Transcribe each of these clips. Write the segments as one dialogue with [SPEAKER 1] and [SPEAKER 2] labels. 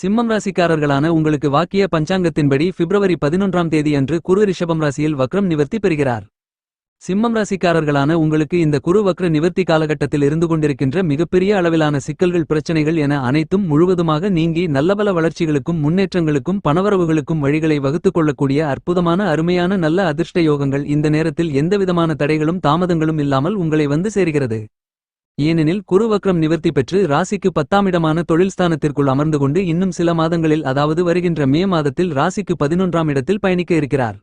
[SPEAKER 1] சிம்மம் ராசிக்காரர்களான உங்களுக்கு வாக்கிய பஞ்சாங்கத்தின்படி பிப்ரவரி பதினொன்றாம் தேதி அன்று குரு ரிஷபம் ராசியில் வக்ரம் நிவர்த்தி பெறுகிறார். சிம்மம் ராசிக்காரர்களான உங்களுக்கு இந்த குரு வக்ர நிவர்த்தி காலகட்டத்தில் இருந்து கொண்டிருக்கின்ற மிகப்பெரிய அளவிலான சிக்கல்கள் பிரச்சனைகள் என அனைத்தும் முழுவதுமாக நீங்கி நல்லபல வளர்ச்சிகளுக்கும் முன்னேற்றங்களுக்கும் பணவரவுகளுக்கும் வழிகளை வகுத்துக் கொள்ளக்கூடிய அற்புதமான அருமையான நல்ல அதிர்ஷ்ட யோகங்கள் இந்த நேரத்தில் எந்தவிதமான தடைகளும் தாமதங்களும் இல்லாமல் உங்களை வந்து சேர்கிறது. ஏனெனில் குரு வக்ரம் நிவர்த்தி பெற்று ராசிக்கு பத்தாமிடமான தொழில் ஸ்தானத்திற்குள் அமர்ந்து கொண்டு இன்னும் சில மாதங்களில் அதாவது வருகின்ற மே மாதத்தில் ராசிக்கு பதினொன்றாம் இடத்தில் பயணிக்க இருக்கிறார்.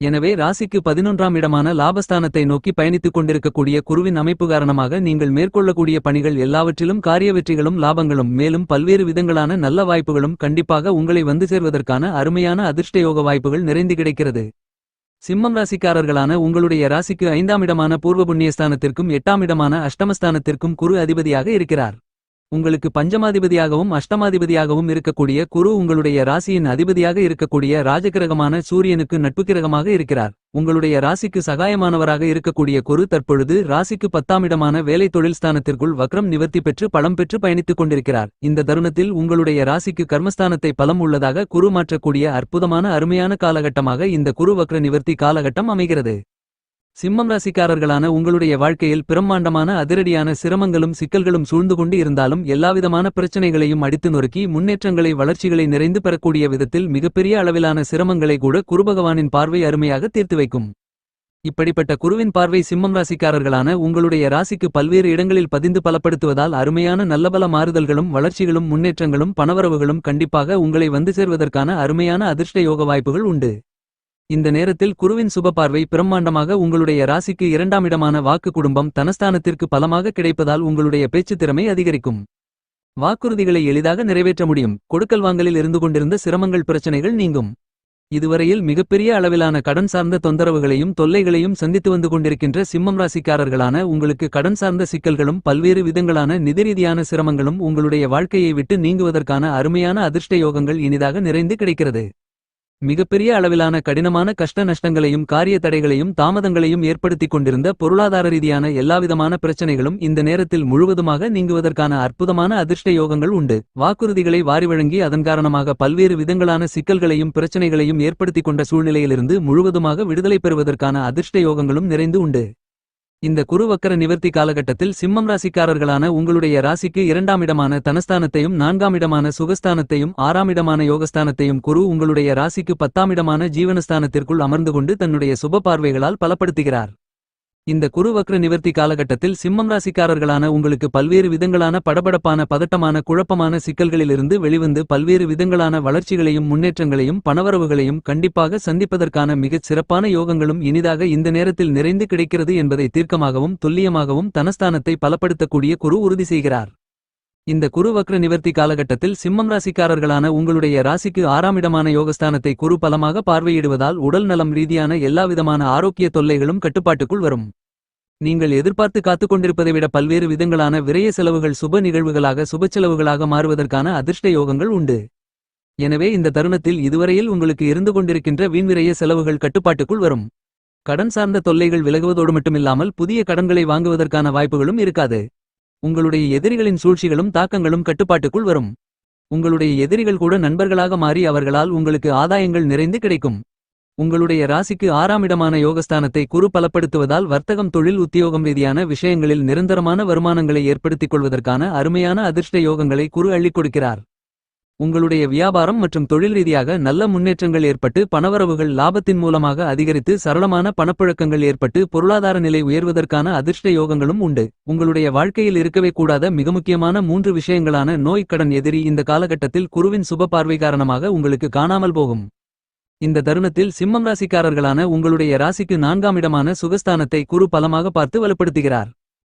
[SPEAKER 1] எனவே ராசிக்கு பதினொன்றாம் இடமான லாபஸ்தானத்தை நோக்கி பயணித்துக் கொண்டிருக்கக்கூடிய குருவின் அமைப்பு காரணமாக நீங்கள் மேற்கொள்ளக்கூடிய பணிகள் எல்லாவற்றிலும் காரிய வெற்றிகளும் லாபங்களும் மேலும் பல்வேறு விதங்களான நல்ல வாய்ப்புகளும் கண்டிப்பாக உங்களை வந்து சேர்வதற்கான அருமையான அதிர்ஷ்டயோக வாய்ப்புகள் நிறைந்து கிடைக்கிறது. சிம்மம் ராசிக்காரர்களான உங்களுடைய ராசிக்கு ஐந்தாம் இடமான பூர்வ புண்ணியஸ்தானத்திற்கும் எட்டாம் இடமான அஷ்டமஸ்தானத்திற்கும் குரு அதிபதியாக இருக்கிறார். உங்களுக்கு பஞ்சமாதிபதியாகவும் அஷ்டமாதிபதியாகவும் இருக்கக்கூடிய குரு உங்களுடைய ராசியின் அதிபதியாக இருக்கக்கூடிய ராஜகிரகமான சூரியனுக்கு நட்பு கிரகமாக இருக்கிறார். உங்களுடைய ராசிக்கு சகாயமானவராக இருக்கக்கூடிய குரு தற்பொழுது ராசிக்கு பத்தாம் இடமான வேலை தொழில் ஸ்தானத்திற்குள் வக்ரம் நிவர்த்தி பெற்று பலம் பெற்று பயணித்துக் கொண்டிருக்கிறார். இந்த தருணத்தில் உங்களுடைய ராசிக்கு கர்மஸ்தானத்தை பலம் உள்ளதாக குரு மாற்றக்கூடிய அற்புதமான அருமையான காலகட்டமாக இந்த குரு வக்ர நிவர்த்தி காலகட்டம் அமைகிறது. சிம்மம் ராசிக்காரர்களான உங்களுடைய வாழ்க்கையில் பிரம்மாண்டமான அதிரடியான சிரமங்களும் சிக்கல்களும் சூழ்ந்து கொண்டு இருந்தாலும் எல்லாவிதமான பிரச்சனைகளையும் அடித்து நொறுக்கி முன்னேற்றங்களை வளர்ச்சிகளை நிறைந்து பெறக்கூடிய விதத்தில் மிகப்பெரிய அளவிலான சிரமங்களை கூட குருபகவானின் பார்வை அருமையாக தீர்த்து வைக்கும். இப்படிப்பட்ட குருவின் பார்வை சிம்மம் ராசிக்காரர்களான உங்களுடைய ராசிக்கு பல்வேறு இடங்களில் பதிந்து பலப்படுத்துவதால் அருமையான நல்லபல மாறுதல்களும் வளர்ச்சிகளும் முன்னேற்றங்களும் பணவரவுகளும் கண்டிப்பாக உங்களை வந்து சேர்வதற்கான அருமையான அதிர்ஷ்ட யோக வாய்ப்புகள் உண்டு. இந்த நேரத்தில் குருவின் சுபபார்வை பிரம்மாண்டமாக உங்களுடைய ராசிக்கு இரண்டாம் இடமான வாக்கு குடும்பம் தனஸ்தானத்திற்கு பலமாக கிடைப்பதால் உங்களுடைய பேச்சுத் திறமை அதிகரிக்கும். வாக்குறுதிகளை எளிதாக நிறைவேற்ற முடியும். கொடுக்கல் வாங்கலில் இருந்து கொண்டிருந்த சிரமங்கள் பிரச்சனைகள் நீங்கும். இதுவரையில் மிகப்பெரிய அளவிலான கடன் சார்ந்த தொந்தரவுகளையும் தொல்லைகளையும் சந்தித்து வந்து கொண்டிருக்கின்ற சிம்மம் ராசிக்காரர்களான உங்களுக்கு கடன் சார்ந்த சிக்கல்களும் பல்வேறு விதங்களான நிதிரீதியான சிரமங்களும் உங்களுடைய வாழ்க்கையை விட்டு நீங்குவதற்கான அருமையான அதிர்ஷ்ட யோகங்கள் இனிதாக நிறைந்து கிடைக்கிறது. மிகப்பெரிய அளவிலான கடினமான கஷ்ட நஷ்டங்களையும் காரிய தடைகளையும் தாமதங்களையும் ஏற்படுத்திக் கொண்டிருந்த பொருளாதார ரீதியான எல்லாவிதமான பிரச்சனைகளும் இந்த நேரத்தில் முழுவதுமாக நீங்குவதற்கான அற்புதமான அதிர்ஷ்ட யோகங்கள் உண்டு. வாக்குறுதிகளை வாரி வழங்கி அதன் காரணமாக பல்வேறு விதங்களான சிக்கல்களையும் பிரச்சனைகளையும் ஏற்படுத்திக் கொண்ட சூழ்நிலையிலிருந்து முழுவதுமாக விடுதலை பெறுவதற்கான அதிர்ஷ்ட யோகங்களும் நிறைந்து உண்டு. இந்த குருவக்கர நிவர்த்தி காலகட்டத்தில் சிம்மம் ராசிக்காரர்களான உங்களுடைய ராசிக்கு இரண்டாம் இடமான தனஸ்தானத்தையும் நான்காம் இடமான சுகஸ்தானத்தையும் ஆறாம் இடமான யோகஸ்தானத்தையும் குரு உங்களுடைய ராசிக்கு பத்தாம் இடமான ஜீவனஸ்தானத்திற்குள் அமர்ந்து கொண்டு தன்னுடைய சுப பார்வைகளால் பலப்படுத்துகிறார். இந்த குருவக்ர நிவர்த்தி காலகட்டத்தில் சிம்மம் ராசிக்காரர்களான உங்களுக்கு பல்வேறு விதங்களான படபடப்பான பதட்டமான குழப்பமான சிக்கல்களிலிருந்து வெளிவந்து பல்வேறு விதங்களான வளர்ச்சிகளையும் முன்னேற்றங்களையும் பணவரவுகளையும் கண்டிப்பாக சந்திப்பதற்கான மிகச் சிறப்பான யோகங்களும் இனிதாக இந்த நேரத்தில் நிறைந்து கிடைக்கிறது என்பதை தீர்க்கமாகவும் துல்லியமாகவும் தனஸ்தானத்தை பலப்படுத்தக்கூடிய குரு உறுதி செய்கிறார். இந்த குரு வக்ர நிவர்த்தி காலகட்டத்தில் சிம்மம் ராசிக்காரர்களான உங்களுடைய ராசிக்கு ஆறாம் இடமான யோகஸ்தானத்தை குரு பலமாக பார்வையிடுவதால் உடல் நலம் ரீதியான எல்லாவிதமான ஆரோக்கிய தொல்லைகளும் கட்டுப்பாட்டுக்குள் வரும். நீங்கள் எதிர்பார்த்து காத்துக் கொண்டிருப்பதை விட பல்வேறு விதங்களான விரய செலவுகள் சுப நிகழ்வுகளாக சுப செலவுகளாக மாறுவதற்கான அதிர்ஷ்ட யோகங்கள் உண்டு. எனவே இந்த தருணத்தில் இதுவரையில் உங்களுக்கு இருந்து கொண்டிருக்கின்ற வீண்விரைய செலவுகள் கட்டுப்பாட்டுக்குள் வரும். கடன் சார்ந்த தொல்லைகள் விலகுவதோடு மட்டுமில்லாமல் புதிய கடன்களை வாங்குவதற்கான வாய்ப்புகளும் இருக்காது. உங்களுடைய எதிரிகளின் சூழ்ச்சிகளும் தாக்கங்களும் கட்டுப்பாட்டுக்குள் வரும். உங்களுடைய எதிரிகள் கூட நண்பர்களாக மாறி அவர்களால் உங்களுக்கு ஆதாயங்கள் நிறைந்து கிடைக்கும். உங்களுடைய ராசிக்கு ஆறாம் இடமான யோகஸ்தானத்தை குரு பலப்படுத்துவதால் வர்த்தகம் தொழில் உத்தியோகம் ரீதியான விஷயங்களில் நிரந்தரமான வருமானங்களை ஏற்படுத்திக் கொள்வதற்கான அருமையான அதிர்ஷ்ட யோகங்களை குரு அள்ளிக் கொடுக்கிறார். உங்களுடைய வியாபாரம் மற்றும் தொழில் ரீதியாக நல்ல முன்னேற்றங்கள் ஏற்பட்டு பணவரவுகள் லாபத்தின் மூலமாக அதிகரித்து சரளமான பணப்புழக்கங்கள் ஏற்பட்டு பொருளாதார நிலை உயர்வதற்கான அதிர்ஷ்ட யோகங்களும் உண்டு. உங்களுடைய வாழ்க்கையில் இருக்கவே கூடாத மிக முக்கியமான மூன்று விஷயங்களான நோய் கடன் எதிரி இந்த காலகட்டத்தில் குருவின் சுப பார்வை காரணமாக உங்களுக்கு காணாமல் போகும். இந்த தருணத்தில் சிம்மம் ராசிக்காரர்களான உங்களுடைய ராசிக்கு நான்காம் இடமான சுகஸ்தானத்தை குரு பலமாக பார்த்து வலுப்படுத்துகிறார்.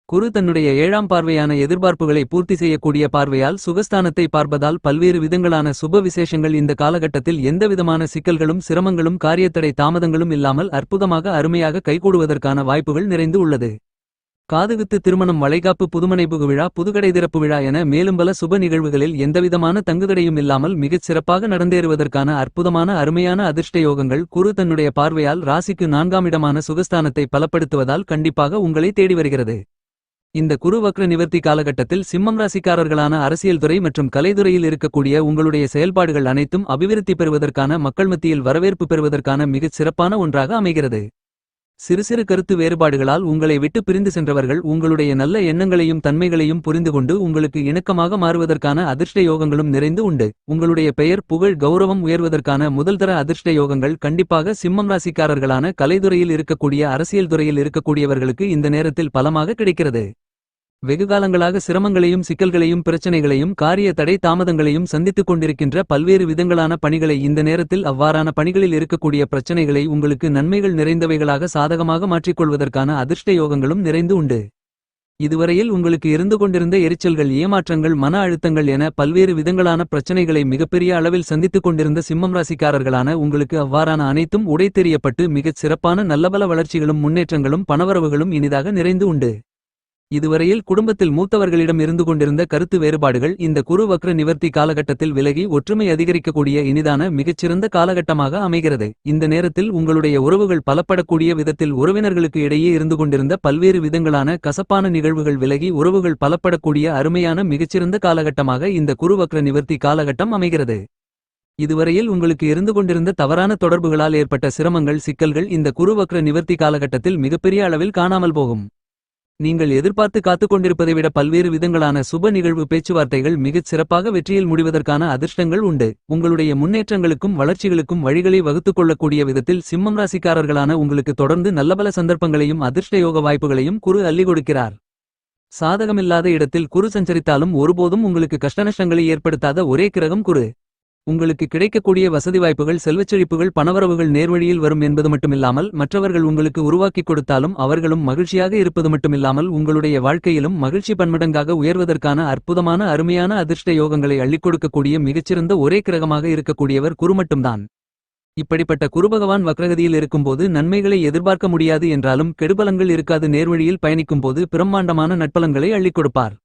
[SPEAKER 1] குரு தன்னுடைய ஏழாம் பார்வையான எதிர்பார்ப்புகளை பூர்த்தி செய்யக்கூடிய பார்வையால் சுகஸ்தானத்தை பார்ப்பதால் பல்வேறு விதங்களான சுப விசேஷங்கள் இந்த காலகட்டத்தில் எந்தவிதமான சிக்கல்களும் சிரமங்களும் காரியத்தடை தாமதங்களும் இல்லாமல் அற்புதமாக அருமையாக கைகூடுவதற்கான வாய்ப்புகள் நிறைந்து உள்ளது. காதுகுத்து திருமணம் வளைகாப்பு புதுமனைபுகு விழா புதுகடை திறப்பு விழா என மேலும் பல சுப நிகழ்வுகளில் எந்தவிதமான தங்குதடையும் இல்லாமல் மிகச் சிறப்பாக நடந்தேறுவதற்கான அற்புதமான அருமையான அதிர்ஷ்ட யோகங்கள் குரு தன்னுடைய பார்வையால் ராசிக்கு நான்காம் இடமான சுகஸ்தானத்தை பலப்படுத்துவதால் கண்டிப்பாக உங்களை தேடி வருகிறது. இந்த குரு வக்ர நிவர்த்தி காலகட்டத்தில் சிம்மம் ராசிக்காரர்களான அரசியல் துறை மற்றும் கலைத்துறையில் இருக்கக்கூடிய உங்களுடைய செயல்பாடுகள் அனைத்தும் அபிவிருத்தி பெறுவதற்கான மக்கள் மத்தியில் வரவேற்பு பெறுவதற்கான மிகச் சிறப்பான ஒன்றாக அமைகிறது. சிறு சிறு கருத்து வேறுபாடுகளால் உங்களை விட்டு பிரிந்து சென்றவர்கள் உங்களுடைய நல்ல எண்ணங்களையும் தன்மைகளையும் புரிந்து கொண்டு உங்களுக்கு இணக்கமாக மாறுவதற்கான அதிர்ஷ்ட யோகங்களும் நிறைந்து உண்டு. உங்களுடைய பெயர் புகழ் கௌரவம் உயர்வதற்கான முதல்தர அதிர்ஷ்ட யோகங்கள் கண்டிப்பாக சிம்மம் ராசிக்காரர்களான கலைத்துறையில் இருக்கக்கூடிய அரசியல் துறையில் இருக்கக்கூடியவர்களுக்கு இந்த நேரத்தில் பலமாக கிடைக்கிறது. வெகுகாலங்களாக சிரமங்களையும் சிக்கல்களையும் பிரச்சனைகளையும் காரிய தடை தாமதங்களையும் சந்தித்துக் கொண்டிருக்கின்ற பல்வேறு விதங்களான பணிகளை இந்த நேரத்தில் அவ்வாறான பணிகளில் இருக்கக்கூடிய பிரச்சனைகளை உங்களுக்கு நன்மைகள் நிறைந்தவைகளாக சாதகமாக மாற்றிக்கொள்வதற்கான அதிர்ஷ்ட யோகங்களும் நிறைந்து உண்டு. இதுவரையில் உங்களுக்கு இருந்து கொண்டிருந்த எரிச்சல்கள் ஏமாற்றங்கள் மன அழுத்தங்கள் என பல்வேறு விதங்களான பிரச்சனைகளை மிகப்பெரிய அளவில் சந்தித்துக் கொண்டிருந்த சிம்மம் ராசிக்காரர்களான உங்களுக்கு அவ்வாறான அனைத்தும் உடைத்தெறியப்பட்டு மிகச் சிறப்பான நல்லபல வளர்ச்சிகளும் முன்னேற்றங்களும் பணவரவுகளும் இனிதாக நிறைந்து உண்டு. இதுவரையில் குடும்பத்தில் மூத்தவர்களிடம் இருந்து கொண்டிருந்த கருத்து வேறுபாடுகள் இந்த குரு வக்ர நிவர்த்தி காலகட்டத்தில் விலகி ஒற்றுமை அதிகரிக்கக்கூடிய இனிதான மிகச்சிறந்த காலகட்டமாக அமைகிறது. இந்த நேரத்தில் உங்களுடைய உறவுகள் பலப்படக்கூடிய விதத்தில் உறவினர்களுக்கு இடையே இருந்து கொண்டிருந்த பல்வேறு விதங்களான கசப்பான நிகழ்வுகள் விலகி உறவுகள் பலப்படக்கூடிய அருமையான மிகச்சிறந்த காலகட்டமாக இந்த குரு வக்ர நிவர்த்தி காலகட்டம் அமைகிறது. இதுவரையில் உங்களுக்கு இருந்து கொண்டிருந்த தவறான தொடர்புகளால் ஏற்பட்ட சிரமங்கள் சிக்கல்கள் இந்த குரு வக்ர நிவர்த்தி காலகட்டத்தில் மிகப்பெரிய அளவில் காணாமல் போகும். நீங்கள் எதிர்பார்த்து காத்துக் கொண்டிருப்பதை விட பல்வேறு விதங்களான சுப நிகழ்வு பேச்சுவார்த்தைகள் மிகச் சிறப்பாக வெற்றியில் முடிவதற்கான அதிர்ஷ்டங்கள் உண்டு. உங்களுடைய முன்னேற்றங்களுக்கும் வளர்ச்சிகளுக்கும் வழிகளை வகுத்துக் கொள்ளக்கூடிய விதத்தில் சிம்மம் ராசிக்காரர்களான உங்களுக்கு தொடர்ந்து நல்லபல சந்தர்ப்பங்களையும் அதிர்ஷ்ட யோக வாய்ப்புகளையும் குரு அள்ளி கொடுக்கிறார். சாதகமில்லாத இடத்தில் குரு சஞ்சரித்தாலும் ஒருபோதும் உங்களுக்கு கஷ்டநஷ்டங்களை ஏற்படுத்தாத ஒரே கிரகம் குரு. உங்களுக்கு கிடைக்கக்கூடிய வசதி வாய்ப்புகள் செல்வச்செழிப்புகள் பணவரவுகள் நேர்வழியில் வரும் என்பது மட்டுமில்லாமல் மற்றவர்கள் உங்களுக்கு உருவாக்கிக் கொடுத்தாலும் அவர்களும் மகிழ்ச்சியாக இருப்பது மட்டுமில்லாமல் உங்களுடைய வாழ்க்கையிலும் மகிழ்ச்சி பன்மடங்காக உயர்வதற்கான அற்புதமான அருமையான அதிர்ஷ்ட யோகங்களை அள்ளிக் கொடுக்கக்கூடிய மிகச்சிறந்த ஒரே கிரகமாக இருக்கக்கூடியவர் குரு மட்டும்தான். இப்படிப்பட்ட குருபகவான் வக்ரகதியில் இருக்கும்போது நன்மைகளை எதிர்பார்க்க முடியாது என்றாலும் கெடுபலங்கள் இருக்காது நேர்வழியில் பயணிக்கும்போது பிரம்மாண்டமான நட்பலங்களை அள்ளிக் கொடுப்பார்.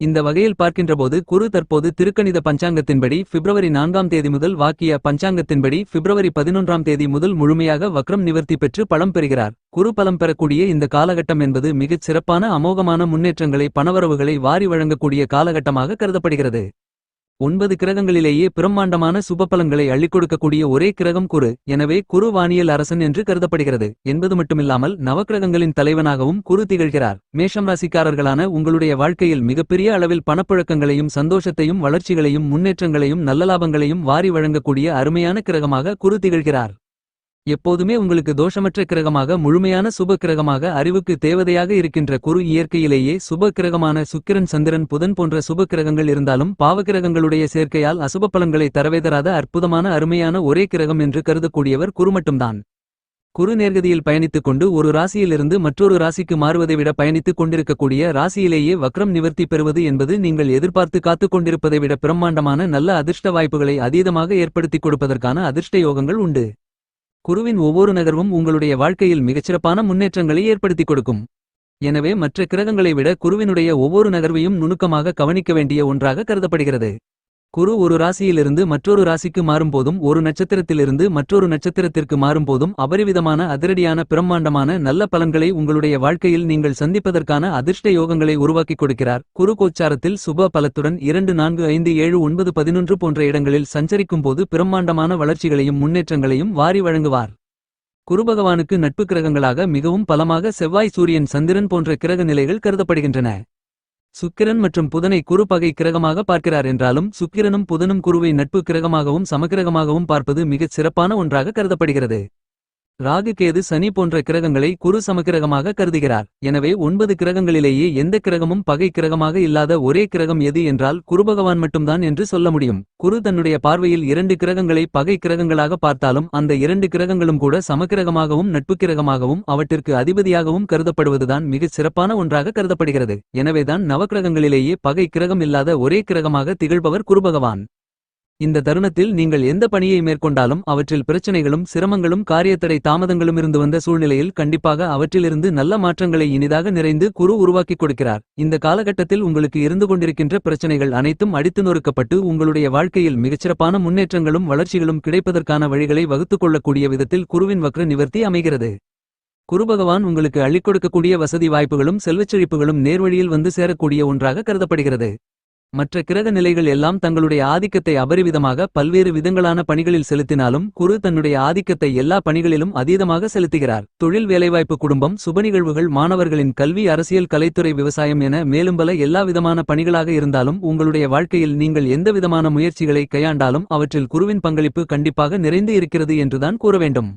[SPEAKER 1] இந்த வகையில் பார்க்கின்றபோது குரு தற்போது திருக்கணித பஞ்சாங்கத்தின்படி பிப்ரவரி நான்காம் தேதி முதல் வாக்கிய பஞ்சாங்கத்தின்படி பிப்ரவரி பதினொன்றாம் தேதி முதல் முழுமையாக வக்ரம் நிவர்த்தி பெற்று பலம் பெறுகிறார். குரு பலம் பெறக்கூடிய இந்த காலகட்டம் என்பது மிகச் சிறப்பான அமோகமான முன்னேற்றங்களை பணவரவுகளை வாரி வழங்கக்கூடிய காலகட்டமாக கருதப்படுகிறது. ஒன்பது கிரகங்களிலேயே பிரம்மாண்டமான சுபபலங்களை அள்ளிக் கொடுக்கக்கூடிய ஒரே கிரகம் குரு. எனவே குரு வானியல் அரசன் என்று கருதப்படுகிறது. என்பது மட்டுமில்லாமல் நவக்கிரகங்களின் தலைவனாகவும் குரு திகழ்கிறார். மேஷம் ராசிக்காரர்களான உங்களுடைய வாழ்க்கையில் மிகப்பெரிய அளவில் பணப்புழக்கங்களையும் சந்தோஷத்தையும் வளர்ச்சிகளையும் முன்னேற்றங்களையும் நல்ல லாபங்களையும் வாரி வழங்கக்கூடிய அருமையான கிரகமாக குரு திகழ்கிறார். எப்போதுமே உங்களுக்கு தோஷமற்ற கிரகமாக முழுமையான சுப கிரகமாக அறிவுக்கு தேவதையாக இருக்கின்ற குரு இயற்கையிலேயே சுப கிரகமான சுக்கிரன் சந்திரன் புதன் போன்ற சுப கிரகங்கள் இருந்தாலும் பாவகிரகங்களுடைய சேர்க்கையால் அசுப பலன்களை தரவேதராத அற்புதமான அருமையான ஒரே கிரகம் என்று கருதக்கூடியவர் குரு மட்டும்தான். குரு நேர்கதியில் பயணித்துக் கொண்டு ஒரு ராசியிலிருந்து மற்றொரு ராசிக்கு மாறுவதை விட பயணித்துக் கொண்டிருக்கக்கூடிய ராசியிலேயே வக்ரம் நிவர்த்தி பெறுவது என்பது நீங்கள் எதிர்பார்த்து காத்துக் கொண்டிருப்பதை விட பிரம்மாண்டமான நல்ல அதிர்ஷ்ட வாய்ப்புகளை அதீதமாக ஏற்படுத்திக் கொடுப்பதற்கான அதிர்ஷ்ட யோகங்கள் உண்டு. குருவின் ஒவ்வொரு நகர்வும் உங்களுடைய வாழ்க்கையில் மிகச்சிறப்பான முன்னேற்றங்களை ஏற்படுத்திக் கொடுக்கும். எனவே மற்ற கிரகங்களை விட குருவினுடைய ஒவ்வொரு நகர்வையும் நுணுக்கமாக கவனிக்க வேண்டிய ஒன்றாக கருதப்படுகிறது. குரு ஒரு ராசியிலிருந்து மற்றொரு ராசிக்கு மாறும்போதும் ஒரு நட்சத்திரத்திலிருந்து மற்றொரு நட்சத்திரத்திற்கு மாறும்போதும் அபரிவிதமான அதிரடியான பிரம்மாண்டமான நல்ல பலன்களை உங்களுடைய வாழ்க்கையில் நீங்கள் சந்திப்பதற்கான அதிர்ஷ்ட யோகங்களை உருவாக்கிக் கொடுக்கிறார். குரு கோச்சாரத்தில் சுப பலத்துடன் இரண்டு நான்கு ஐந்து ஏழு ஒன்பது பதினொன்று போன்ற இடங்களில் சஞ்சரிக்கும் போது பிரம்மாண்டமான வளர்ச்சிகளையும் முன்னேற்றங்களையும் வாரி வழங்குவார். குருபகவானுக்கு நட்பு கிரகங்களாக மிகவும் பலமாக செவ்வாய் சூரியன் சந்திரன் போன்ற கிரக நிலைகள் கருதப்படுகின்றன. சுக்கிரன் மற்றும் புதனை குரு பகை கிரகமாக பார்க்கிறார் என்றாலும் சுக்கிரனும் புதனும் குருவை நட்பு கிரகமாகவும் சமக்கிரகமாகவும் பார்ப்பது மிகச் சிறப்பான ஒன்றாக கருதப்படுகிறது. ராகு கேது சனி போன்ற கிரகங்களை குரு சமக்கிரகமாக கருதுகிறார். எனவே ஒன்பது கிரகங்களிலேயே எந்த கிரகமும் பகை கிரகமாக இல்லாத ஒரே கிரகம் எது என்றால் குருபகவான் மட்டும்தான் என்று சொல்ல முடியும். குரு தன்னுடைய பார்வையில் இரண்டு கிரகங்களை பகை கிரகங்களாக பார்த்தாலும் அந்த இரண்டு கிரகங்களும் கூட சமக்கிரகமாகவும் நட்பு கிரகமாகவும் அவற்றிற்கு அதிபதியாகவும் கருதப்படுவதுதான் மிகச் சிறப்பான ஒன்றாக கருதப்படுகிறது. எனவேதான் நவக்கிரகங்களிலேயே பகை கிரகம் இல்லாத ஒரே கிரகமாக திகழ்பவர் குருபகவான் இந்த தருணத்தில் நீங்கள் எந்த பணியை மேற்கொண்டாலும் அவற்றில் பிரச்சனைகளும் சிரமங்களும் காரியத்தடை தாமதங்களும் இருந்து வந்த சூழ்நிலையில் கண்டிப்பாக அவற்றிலிருந்து நல்ல மாற்றங்களை இனிதாக நிறைந்து குரு உருவாக்கிக் கொடுக்கிறார். இந்த காலகட்டத்தில் உங்களுக்கு இருந்து கொண்டிருக்கின்ற பிரச்சனைகள் அனைத்தும் அடித்து நொறுக்கப்பட்டு உங்களுடைய வாழ்க்கையில் மிகச்சிறப்பான முன்னேற்றங்களும் வளர்ச்சிகளும் கிடைப்பதற்கான வழிகளை வகுத்துக் கொள்ளக்கூடிய விதத்தில் குருவின் வக்ர நிவர்த்தி அமைகிறது. குருபகவான் உங்களுக்கு அள்ளிக் கொடுக்கக்கூடிய வசதி வாய்ப்புகளும் செல்வச்செழிப்புகளும் நேர்வழியில் வந்து சேரக்கூடிய ஒன்றாக கருதப்படுகிறது. மற்ற கிரக நிலைகள் எல்லாம் தங்களுடைய ஆதிக்கத்தை அபரிவிதமாக பல்வேறு விதங்களான பணிகளில் செலுத்தினாலும் குரு தன்னுடைய ஆதிக்கத்தை எல்லா பணிகளிலும் அதீதமாக செலுத்துகிறார். தொழில் வேலைவாய்ப்பு குடும்பம் சுபநிகழ்வுகள் மாணவர்களின் கல்வி அரசியல் கலைத்துறை விவசாயம் என மேலும் பல எல்லா விதமான பணிகளாக இருந்தாலும் உங்களுடைய வாழ்க்கையில் நீங்கள் எந்த விதமான முயற்சிகளை கையாண்டாலும் அவற்றில் குருவின் பங்களிப்பு கண்டிப்பாக நிறைந்து இருக்கிறது என்றுதான் கூற வேண்டும்.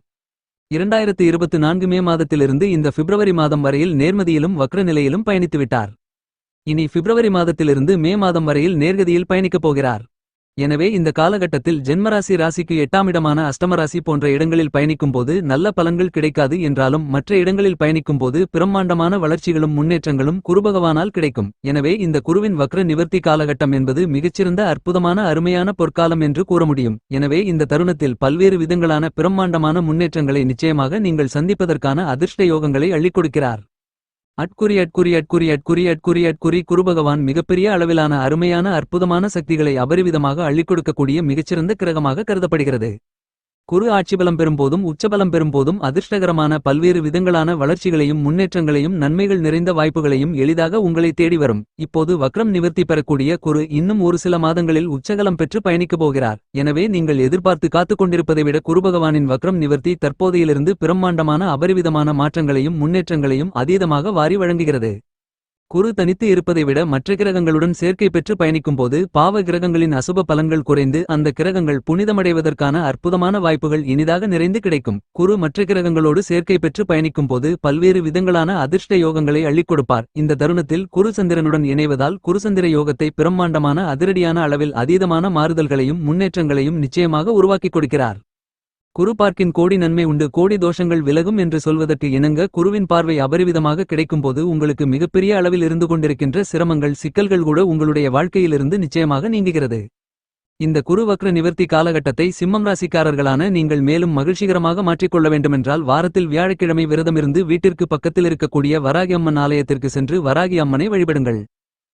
[SPEAKER 1] இரண்டாயிரத்து இருபத்து நான்கு மே மாதத்திலிருந்து இந்த பிப்ரவரி மாதம் வரையில் நேர்மதியிலும் வக்ர நிலையிலும் பயணித்துவிட்டார். இனி பிப்ரவரி மாதத்திலிருந்து மே மாதம் வரையில் நேர்கதியில் பயணிக்கப் போகிறார். எனவே இந்த காலகட்டத்தில் ஜென்மராசி ராசிக்கு எட்டாம் இடமான அஷ்டமராசி போன்ற இடங்களில் பயணிக்கும்போது நல்ல பலன்கள் கிடைக்காது என்றாலும் மற்ற இடங்களில் பயணிக்கும்போது பிரம்மாண்டமான வளர்ச்சிகளும் முன்னேற்றங்களும் குருபகவானால் கிடைக்கும். எனவே இந்த குருவின் வக்ர நிவர்த்தி காலகட்டம் என்பது மிகச்சிறந்த அற்புதமான அருமையான பொற்காலம் என்று கூற முடியும். எனவே இந்த தருணத்தில் பல்வேறு விதங்களான பிரம்மாண்டமான முன்னேற்றங்களை நிச்சயமாக நீங்கள் சந்திப்பதற்கான அதிர்ஷ்ட யோகங்களை அள்ளிக் கொடுக்கிறார். அட்குறி அட்குறி அட்குறி அட்குறி அட்குறி அட்குறி குருபகவான் மிகப்பெரிய அளவிலான அருமையான அற்புதமான சக்திகளை அபரிவிதமாக அள்ளிக் கொடுக்கக்கூடிய மிகச்சிறந்த கிரகமாக கருதப்படுகிறது. குரு ஆட்சிபலம் பெறும்போதும் உச்சபலம் பெறும்போதும் அதிர்ஷ்டகரமான பல்வேறு விதங்களான வளர்ச்சிகளையும் முன்னேற்றங்களையும் நன்மைகள் நிறைந்த வாய்ப்புகளையும் எளிதாக உங்களை தேடி வரும். இப்போது வக்ரம் நிவர்த்தி பெறக்கூடிய குரு இன்னும் ஒரு சில மாதங்களில் உச்சகலம் பெற்று பயணிக்கப் போகிறார். எனவே நீங்கள் எதிர்பார்த்து காத்துக் கொண்டிருப்பதை விட குருபகவானின் வக்ரம் நிவர்த்தி தற்போதையிலிருந்து பிரம்மாண்டமான அபரிவிதமான மாற்றங்களையும் முன்னேற்றங்களையும் அதீதமாக வாரி வழங்குகிறது. குரு தனித்து இருப்பதை விட மற்ற கிரகங்களுடன் சேர்க்கை பெற்று பயணிக்கும்போது பாவ கிரகங்களின் அசுப பலன்கள் குறைந்து அந்த கிரகங்கள் புனிதமடைவதற்கான அற்புதமான வாய்ப்புகள் இனிதாக நிறைந்து கிடைக்கும். குரு மற்ற கிரகங்களோடு சேர்க்கை பெற்று பயணிக்கும்போது பல்வேறு விதங்களான அதிர்ஷ்ட யோகங்களை அள்ளிக் கொடுப்பார். இந்த தருணத்தில் குரு சந்திரனுடன் இணைவதால் குருசந்திர யோகத்தை பிரம்மாண்டமான அதிரடியான அளவில் அதீதமான மாறுதல்களையும் முன்னேற்றங்களையும் நிச்சயமாக உருவாக்கிக் கொடுக்கிறார். குரு பார்க்கின் கோடி நன்மை உண்டு. கோடி தோஷங்கள் விலகும் என்று சொல்வதற்கு இணங்க குருவின் பார்வை அபரிவிதமாக கிடைக்கும்போது உங்களுக்கு மிகப்பெரிய அளவில் இருந்து கொண்டிருக்கின்ற சிரமங்கள் சிக்கல்கள் கூட உங்களுடைய வாழ்க்கையிலிருந்து நிச்சயமாக நீங்குகிறது. இந்த குரு வக்ர நிவர்த்தி காலகட்டத்தை சிம்மம் ராசிக்காரர்களான நீங்கள் மேலும் மகிழ்ச்சிகரமாக மாற்றிக்கொள்ள வேண்டுமென்றால் வாரத்தில் வியாழக்கிழமை விரதமிருந்து வீட்டிற்கு பக்கத்தில் இருக்கக்கூடிய வராகி அம்மன் ஆலயத்திற்கு சென்று வராகி அம்மனை வழிபடுங்கள்.